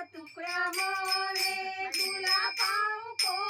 तुकड्या मोरे तुला पाहू को